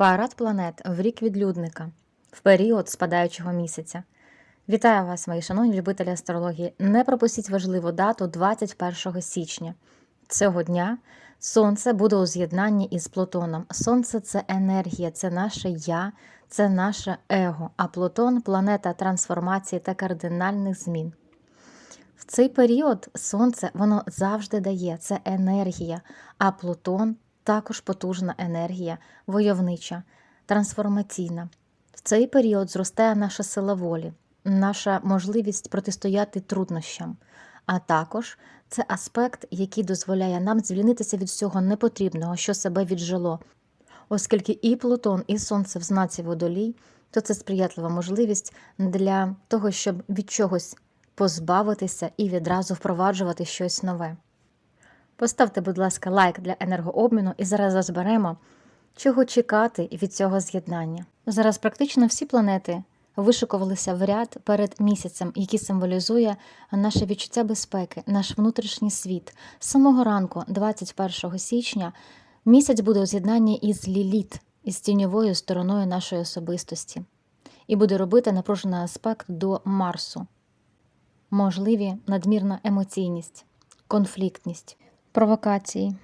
Парад планет в рік відлюдника в період спадаючого місяця. Вітаю вас, мої шановні любителі астрології. Не пропустіть важливу дату 21 січня. Цього дня Сонце буде у з'єднанні із Плутоном. Сонце це енергія, це наше я, це наше его. А Плутон планета трансформації та кардинальних змін. В цей період сонце воно завжди дає це енергія, а Плутон також потужна енергія, войовнича, трансформаційна. В цей період зростає наша сила волі, наша можливість протистояти труднощам, а також це аспект, який дозволяє нам звільнитися від всього непотрібного, що себе віджило. Оскільки і Плутон, і Сонце в знаці водолій, то це сприятлива можливість для того, щоб від чогось позбавитися і відразу впроваджувати щось нове. Поставте, будь ласка, лайк для енергообміну і зараз розберемо, чого чекати від цього з'єднання. Зараз практично всі планети вишикувалися в ряд перед місяцем, який символізує наше відчуття безпеки, наш внутрішній світ. З самого ранку, 21 січня, місяць буде у з'єднанні із Ліліт, із тіньовою стороною нашої особистості, і буде робити напружений аспект до Марсу, можливі надмірна емоційність, конфліктність, провокації.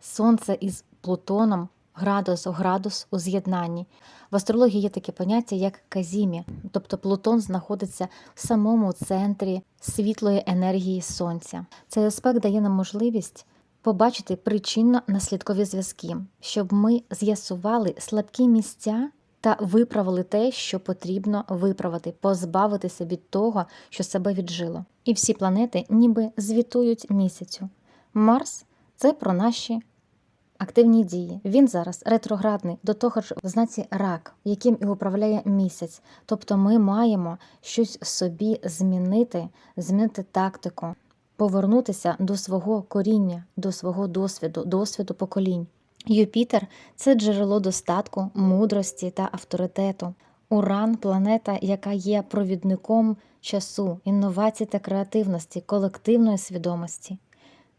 Сонце із Плутоном градус у градус у з'єднанні. В астрології є таке поняття, як казімі, тобто Плутон знаходиться в самому центрі світлої енергії Сонця. Цей аспект дає нам можливість побачити причинно-наслідкові зв'язки, щоб ми з'ясували слабкі місця та виправили те, що потрібно виправити, позбавитися від того, що себе віджило. І всі планети ніби звітують місяцю. Марс це про наші активні дії. Він зараз ретроградний, до того ж в знаці рак, яким і управляє місяць. Тобто ми маємо щось собі змінити, змінити тактику, повернутися до свого коріння, до свого досвіду, досвіду поколінь. Юпітер це джерело достатку, мудрості та авторитету. Уран планета, яка є провідником часу, інновацій та креативності, колективної свідомості.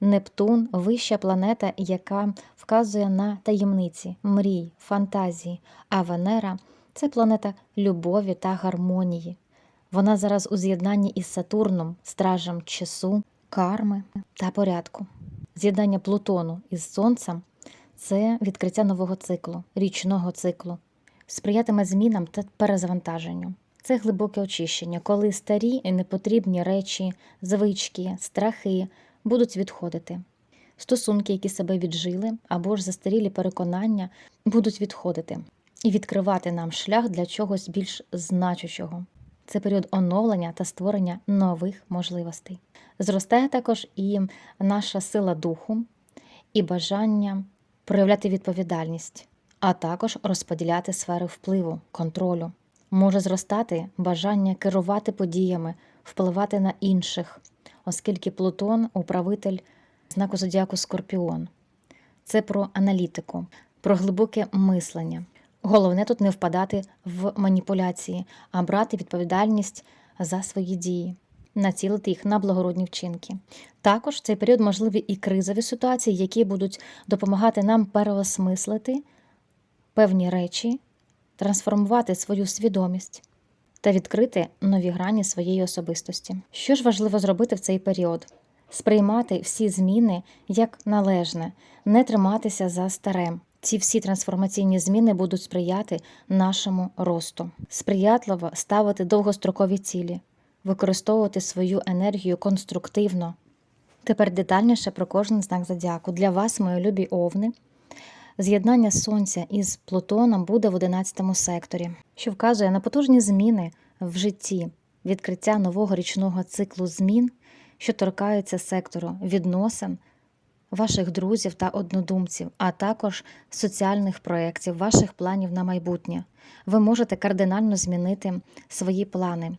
Нептун вища планета, яка вказує на таємниці, мрій, фантазії, а Венера це планета любові та гармонії. Вона зараз у з'єднанні із Сатурном, стражем часу, карми та порядку. З'єднання Плутону із Сонцем це відкриття нового циклу, річного циклу, сприятиме змінам та перезавантаженню. Це глибоке очищення, коли старі і непотрібні речі, звички, страхи будуть відходити. Стосунки, які себе віджили, або ж застарілі переконання, будуть відходити і відкривати нам шлях для чогось більш значущого. Це період оновлення та створення нових можливостей. Зростає також і наша сила духу, і бажання проявляти відповідальність, а також розподіляти сфери впливу, контролю. Може зростати бажання керувати подіями, впливати на інших, оскільки Плутон управитель знаку зодіаку Скорпіон. Це про аналітику, про глибоке мислення. Головне тут не впадати в маніпуляції, а брати відповідальність за свої дії, націлити їх на благородні вчинки. Також в цей період можливі і кризові ситуації, які будуть допомагати нам переосмислити певні речі, трансформувати свою свідомість та відкрити нові грані своєї особистості. Що ж важливо зробити в цей період? Сприймати всі зміни як належне, не триматися за старе. Ці всі трансформаційні зміни будуть сприяти нашому росту, сприятливо ставити довгострокові цілі, використовувати свою енергію конструктивно. Тепер детальніше про кожен знак зодіаку. Для вас, мої любі овни, з'єднання Сонця із Плутоном буде в 11 секторі, що вказує на потужні зміни в житті, відкриття нового річного циклу змін, що торкаються сектору відносин, ваших друзів та однодумців, а також соціальних проєктів, ваших планів на майбутнє. Ви можете кардинально змінити свої плани.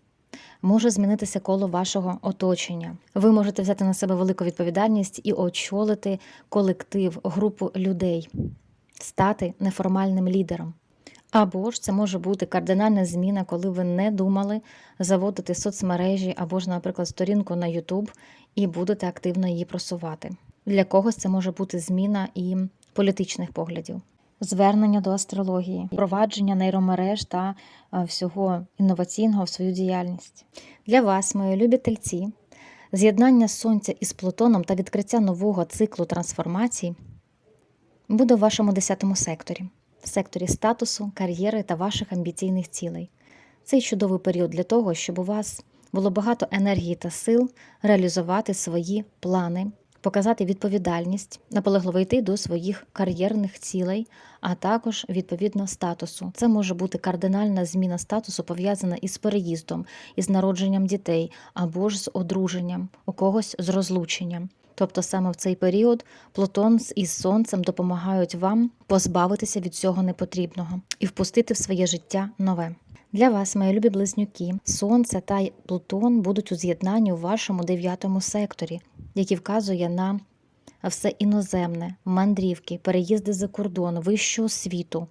Може змінитися коло вашого оточення. Ви можете взяти на себе велику відповідальність і очолити колектив, групу людей, стати неформальним лідером. Або ж це може бути кардинальна зміна, коли ви не думали заводити соцмережі або ж, наприклад, сторінку на YouTube і будете активно її просувати. Для когось це може бути зміна і політичних поглядів. звернення до астрології, впровадження нейромереж та е, всього інноваційного в свою діяльність. Для вас, мої любі тельці, з'єднання сонця із Плутоном та відкриття нового циклу трансформацій буде в вашому 10 секторі, секторі статусу, кар'єри та ваших амбіційних цілей. Цей чудовий період для того, щоб у вас було багато енергії та сил реалізувати свої плани, показати відповідальність, наполегливо йти до своїх кар'єрних цілей, а також відповідно статусу. Це може бути кардинальна зміна статусу, пов'язана із переїздом, із народженням дітей або ж з одруженням, у когось з розлученням. Тобто саме в цей період Плутон із Сонцем допомагають вам позбавитися від цього непотрібного і впустити в своє життя нове. Для вас, мої любі близнюки, Сонце та Плутон будуть у з'єднанні у вашому дев'ятому секторі, який вказує на все іноземне, мандрівки, переїзди за кордон, вищу освіту,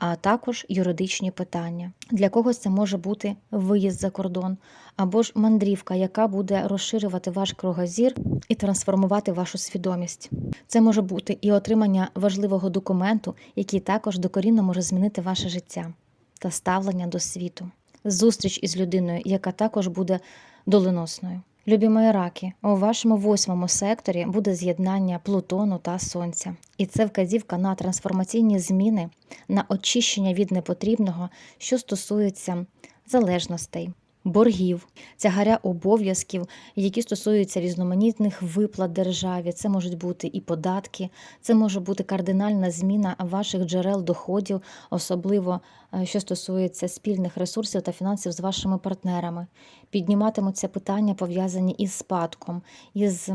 а також юридичні питання. Для когось це може бути виїзд за кордон або ж мандрівка, яка буде розширювати ваш кругозір і трансформувати вашу свідомість. Це може бути і отримання важливого документу, який також докорінно може змінити ваше життя та ставлення до світу. Зустріч із людиною, яка також буде доленосною. Любі мої раки, у вашому восьмому секторі буде з'єднання Плутону та Сонця. І це вказівка на трансформаційні зміни, на очищення від непотрібного, що стосується залежностей, боргів, тягаря обов'язків, які стосуються різноманітних виплат державі. Це можуть бути і податки, це може бути кардинальна зміна ваших джерел доходів, особливо е, що стосується спільних ресурсів та фінансів з вашими партнерами. Підніматимуться питання, пов'язані із спадком, із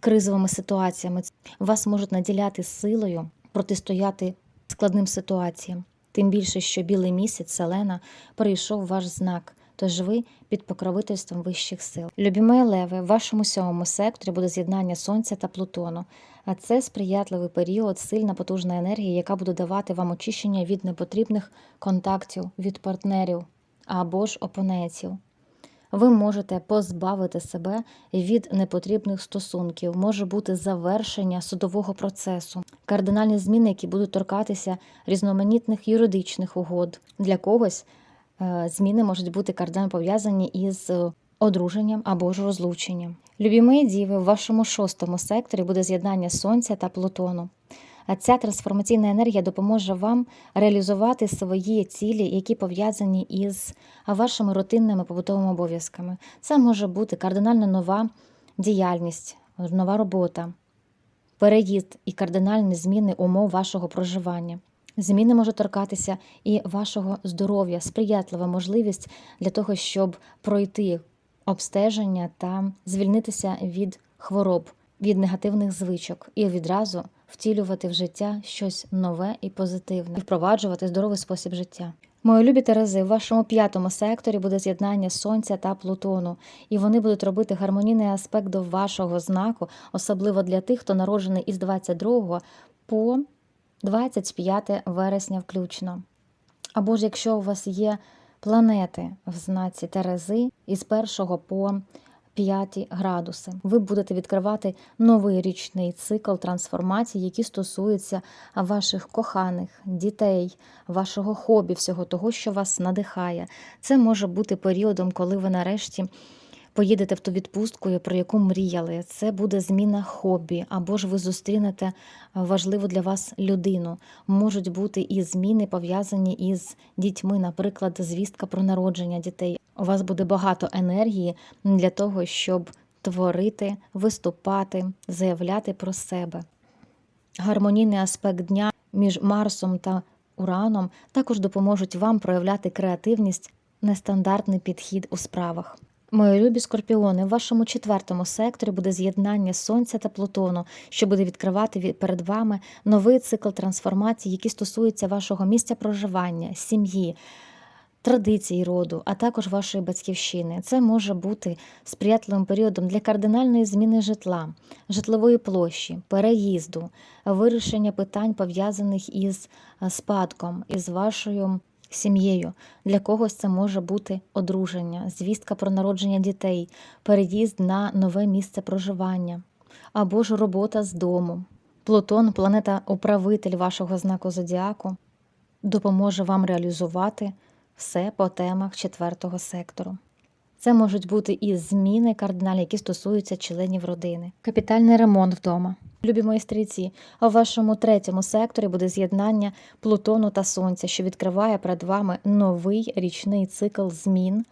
кризовими ситуаціями. Вас можуть наділяти силою протистояти складним ситуаціям. Тим більше, що білий місяць Селена перейшов ваш знак, тож ви під покровительством вищих сил. Любі леви, в вашому сьомому секторі буде з'єднання Сонця та Плутону. А це сприятливий період, сильна потужна енергія, яка буде давати вам очищення від непотрібних контактів, від партнерів або ж опонентів. Ви можете позбавити себе від непотрібних стосунків, може бути завершення судового процесу, кардинальні зміни, які будуть торкатися різноманітних юридичних угод. Для когось зміни можуть бути кардинально пов'язані із е, одруженням або ж розлученням. Любі діви, в вашому шостому секторі буде з'єднання Сонця та Плутону. Ця трансформаційна енергія допоможе вам реалізувати свої цілі, які пов'язані із вашими рутинними побутовими обов'язками. Це може бути кардинально нова діяльність, нова робота, переїзд і кардинальні зміни умов вашого проживання. Зміни можуть торкатися і вашого здоров'я, сприятлива можливість для того, щоб пройти обстеження та звільнитися від хвороб, від негативних звичок і відразу втілювати в життя щось нове і позитивне, і впроваджувати здоровий спосіб життя. Мої любі Терези, в вашому п'ятому секторі буде з'єднання Сонця та Плутону, і вони будуть робити гармонійний аспект до вашого знаку, особливо для тих, хто народжений із 22 по 25 вересня включно. Або ж якщо у вас є планети в знаці Терези із 1 по 5 градуси, ви будете відкривати новий річний цикл трансформації, які стосуються ваших коханих, дітей, вашого хобі, всього того, що вас надихає. Це може бути періодом, коли ви нарешті поїдете в ту відпустку, про яку мріяли. Це буде зміна хобі, або ж ви зустрінете важливу для вас людину. Можуть бути і зміни пов'язані із дітьми, наприклад, звістка про народження дітей. У вас буде багато енергії для того, щоб творити, виступати, заявляти про себе. Гармонійний аспект дня між Марсом та Ураном також допоможуть вам проявляти креативність, нестандартний підхід у справах. Мої любі скорпіони, в вашому четвертому секторі буде з'єднання Сонця та Плутону, що буде відкривати перед вами новий цикл трансформації, які стосуються вашого місця проживання, сім'ї, традицій роду, а також вашої батьківщини. Це може бути сприятливим періодом для кардинальної зміни житла, житлової площі, переїзду, вирішення питань, пов'язаних із е, спадком, із вашою сім'єю. Для когось це може бути одруження, звістка про народження дітей, переїзд на нове місце проживання або ж робота з дому. Плутон, планета управитель вашого знаку зодіаку, допоможе вам реалізувати все по темах четвертого сектору. Це можуть бути і зміни кардинальні, які стосуються членів родини, капітальний ремонт вдома. Любі мої стрільці, а в вашому третьому секторі буде з'єднання Плутону та Сонця, що відкриває перед вами новий річний цикл змін,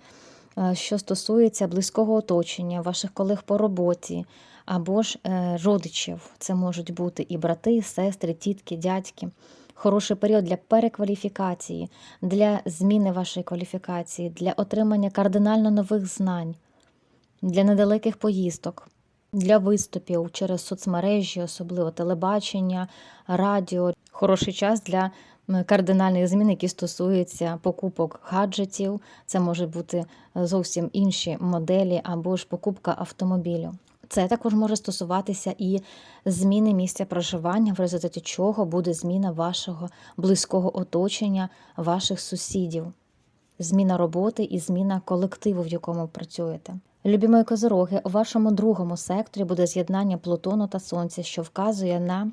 е, що стосується близького оточення, ваших колег по роботі або ж е, родичів. Це можуть бути і брати, і сестри, тітки, дядьки. Хороший період для перекваліфікації, для зміни вашої кваліфікації, для отримання кардинально нових знань, для недалеких поїздок, для виступів через соцмережі, особливо телебачення, радіо. Хороший час для кардинальних змін, які стосуються покупок гаджетів. Це може бути зовсім інші моделі або ж покупка автомобілю. Це також може стосуватися і зміни місця проживання, в результаті чого буде зміна вашого близького оточення, ваших сусідів, зміна роботи і зміна колективу, в якому працюєте. Любі мої козороги, у вашому другому секторі буде з'єднання Плутону та Сонця, що вказує на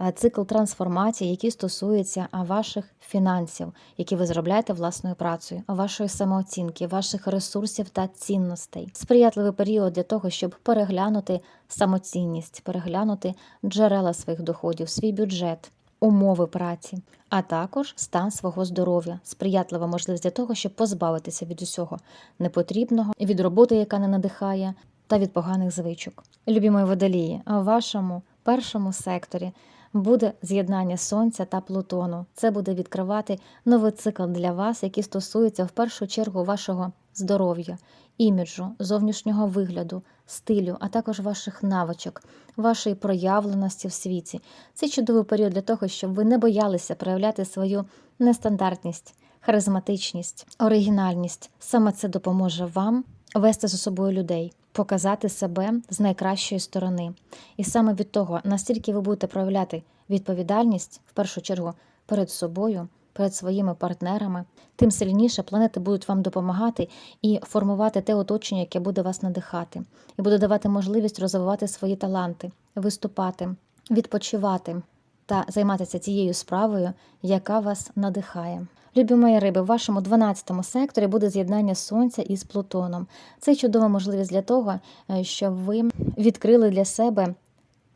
е, цикл трансформації, який стосується ваших фінансів, які ви заробляєте власною працею, вашої самооцінки, ваших ресурсів та цінностей. Сприятливий період для того, щоб переглянути самоцінність, переглянути джерела своїх доходів, свій бюджет. Умови праці, а також стан свого здоров'я, сприятлива можливість для того, щоб позбавитися від усього непотрібного, від роботи, яка не надихає, та від поганих звичок. Любі мої водолії, в вашому першому секторі буде з'єднання сонця та Плутону. Це буде відкривати новий цикл для вас, який стосується в першу чергу вашого здоров'я, іміджу, зовнішнього вигляду, стилю, а також ваших навичок, вашої проявленості в світі. Це чудовий період для того, щоб ви не боялися проявляти свою нестандартність, харизматичність, оригінальність. Саме це допоможе вам вести за собою людей, показати себе з найкращої сторони. І саме від того, настільки ви будете проявляти відповідальність, в першу чергу, перед собою, перед своїми партнерами, тим сильніше планети будуть вам допомагати і формувати те оточення, яке буде вас надихати, і буде давати можливість розвивати свої таланти, виступати, відпочивати та займатися тією справою, яка вас надихає. Любі мої риби, в вашому 12 секторі буде з'єднання сонця із Плутоном. Це чудова можливість для того, е, щоб ви відкрили для себе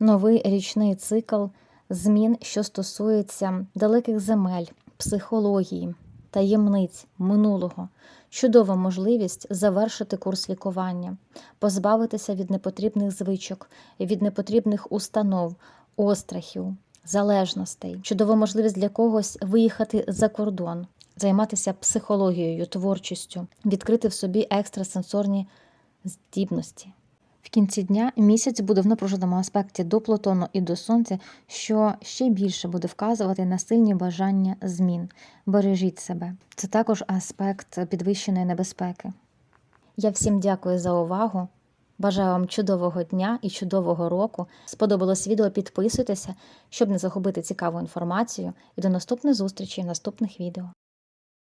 новий річний цикл змін, що стосується далеких земель, психології, таємниць минулого. Чудова можливість завершити курс лікування, позбавитися від непотрібних звичок, від непотрібних установ, острахів, залежностей. Чудова можливість для когось виїхати за кордон, займатися психологією, творчістю, відкрити в собі екстрасенсорні здібності. Кінці дня місяць буде в напруженому аспекті до Плутону і до Сонця, що ще більше буде вказувати на сильні бажання змін. Бережіть себе. Це також аспект підвищеної небезпеки. Я всім дякую за увагу. Бажаю вам чудового дня і чудового року. Сподобалось відео, підписуйтеся, щоб не загубити цікаву інформацію. І до наступних зустрічей в наступних відео.